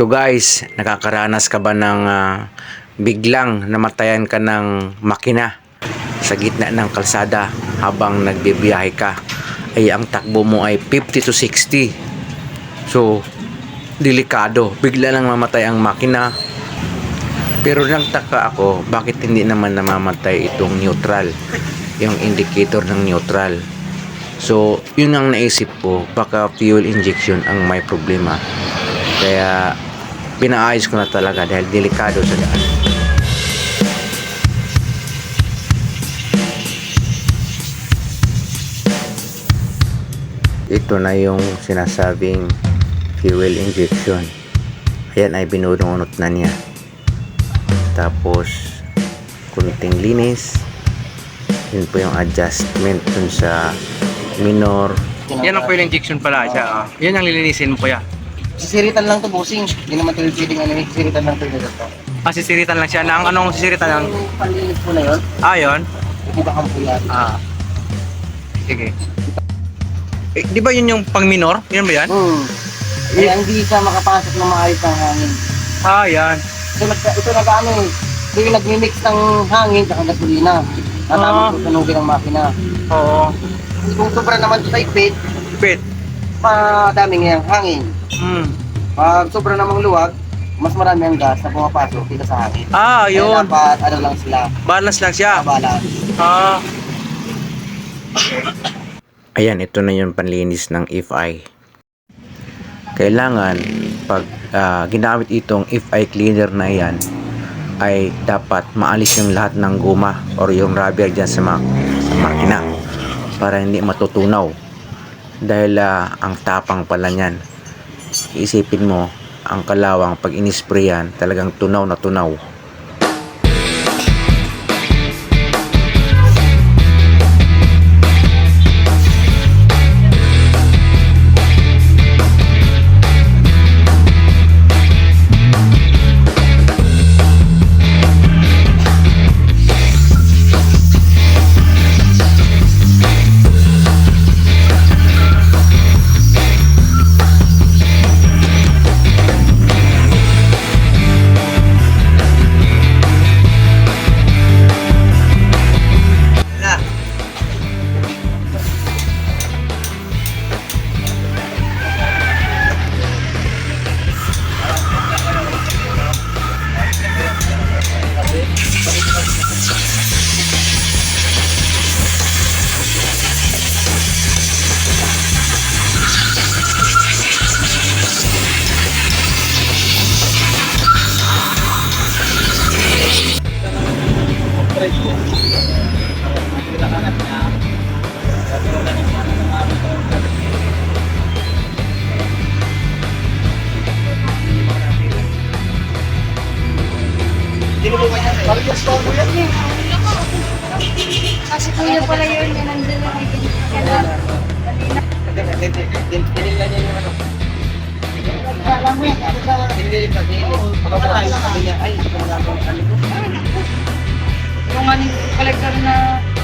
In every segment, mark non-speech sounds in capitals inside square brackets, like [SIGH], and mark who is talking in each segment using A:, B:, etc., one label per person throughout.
A: Ito guys, nakakaranas ka ba ng ah, biglang namatayan ka ng makina sa gitna ng kalsada habang nagbibiyahe ka? Ay ang takbo mo ay 50 to 60 so delikado. Bigla lang mamatay ang makina. Pero nagtaka ako bakit hindi naman namamatay itong neutral? Yung indicator ng neutral. So yun ang naisip ko. Baka fuel injection ang may problema. Kaya pinaayos ko na talaga dahil delikado sa daan. Ito na yung sinasabing fuel injection. Ayan ay binununot na niya. Tapos kunting linis. Yun po yung adjustment dun sa minor
B: Yan ang fuel injection pala siya. ah. Yan ang lilinisin mo kuya.
C: Sisiritan lang to bossing. Hindi naman to pwedeng ano, sisiritan lang to yung to.
B: Ah, sisiritan lang siya. Na ang anong sisiritan lang?
C: Yung panlinis po na yun,
B: Ah, yun.
C: hindi ba kampo yan?
B: Ah. Sige. Eh, di ba yun yung pang minor? Yun ba yan?
C: Hmm. Kaya hindi siya makapasok ng maayos ng hangin.
B: Ah, yan.
C: So, nag, ito nag-ano eh. Ito yung nagmi-mix ng hangin sa gasolina.
B: Ah.
C: Natapos sa sunugin ng makina.
B: Oo.
C: Kung sobra naman sa ipit,
B: Pit.
C: madaming yung hangin.
B: Hmm.
C: Pag sobra namang luwag, mas marami ang gas na pumapasok dito sa hangin.
B: Ah,
C: Kaya
B: yun.
C: dapat ano lang sila,
B: Balance lang siya.
C: balance.
B: Ah.
A: Ayan, ito na yung panlinis ng FI. Kailangan, pag ah, ginamit itong FI cleaner na yan, ay dapat maalis yung lahat ng guma or yung rubber dyan sa, ma- sa makina para hindi matutunaw. Dahil ah, ang tapang pala niyan. Isipin mo, ang kalawang pag inisprayan, talagang tunaw na tunaw.
D: Kasi kuya pala yun, yan nandun lang yung
C: Tinignan niya yung ano.
D: Alam mo yan, ano ba?
C: Niya yung pagkakatayo. Sabi niya, ay, ito mga ano ko.
D: Yung ano yung collector na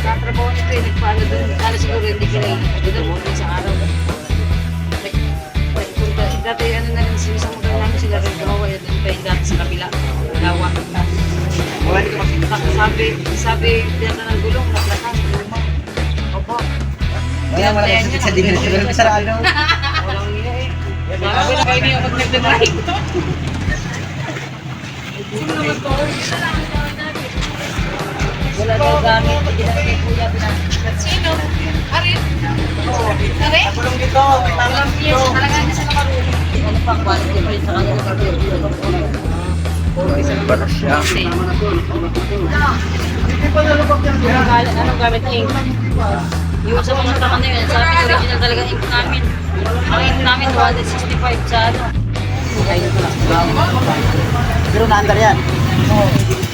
D: katrabaho nito, eh, nagpaano dun, kala siguro hindi kinailig doon, sa araw. Like, like, punta, dati ano na rin, sinusamutan namin sila rin gawa, yun yung pa yung dati sa kabila, gawa.
C: Wala ko kasi.
D: Sabi, sabi, dito ng gulong, naglakas, luma. Opo.
C: Wala naman ako sa dinner. Siguro sa ano. [LAUGHS]
D: Walang niya eh. Sabi na kayo niya pag nagdadrive. Wala daw gamit. Na kay kuya Sino? Arin? Oo. Arin?
C: Kulong dito. Tangan dito.
D: Talaga niya sa nakaruli. Ano pa, quality pa rin sa kanila.
B: Balas siya.
D: Anong gamit ink? Yung sa mga taman na yun, sa amin original talaga ink namin. Ang ink namin, 265 sa ano.
C: Pero naandar yan.
D: 250 lang.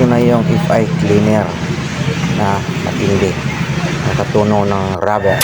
A: Ito na yung FI cleaner na matindi. Nakatunaw ng rubber.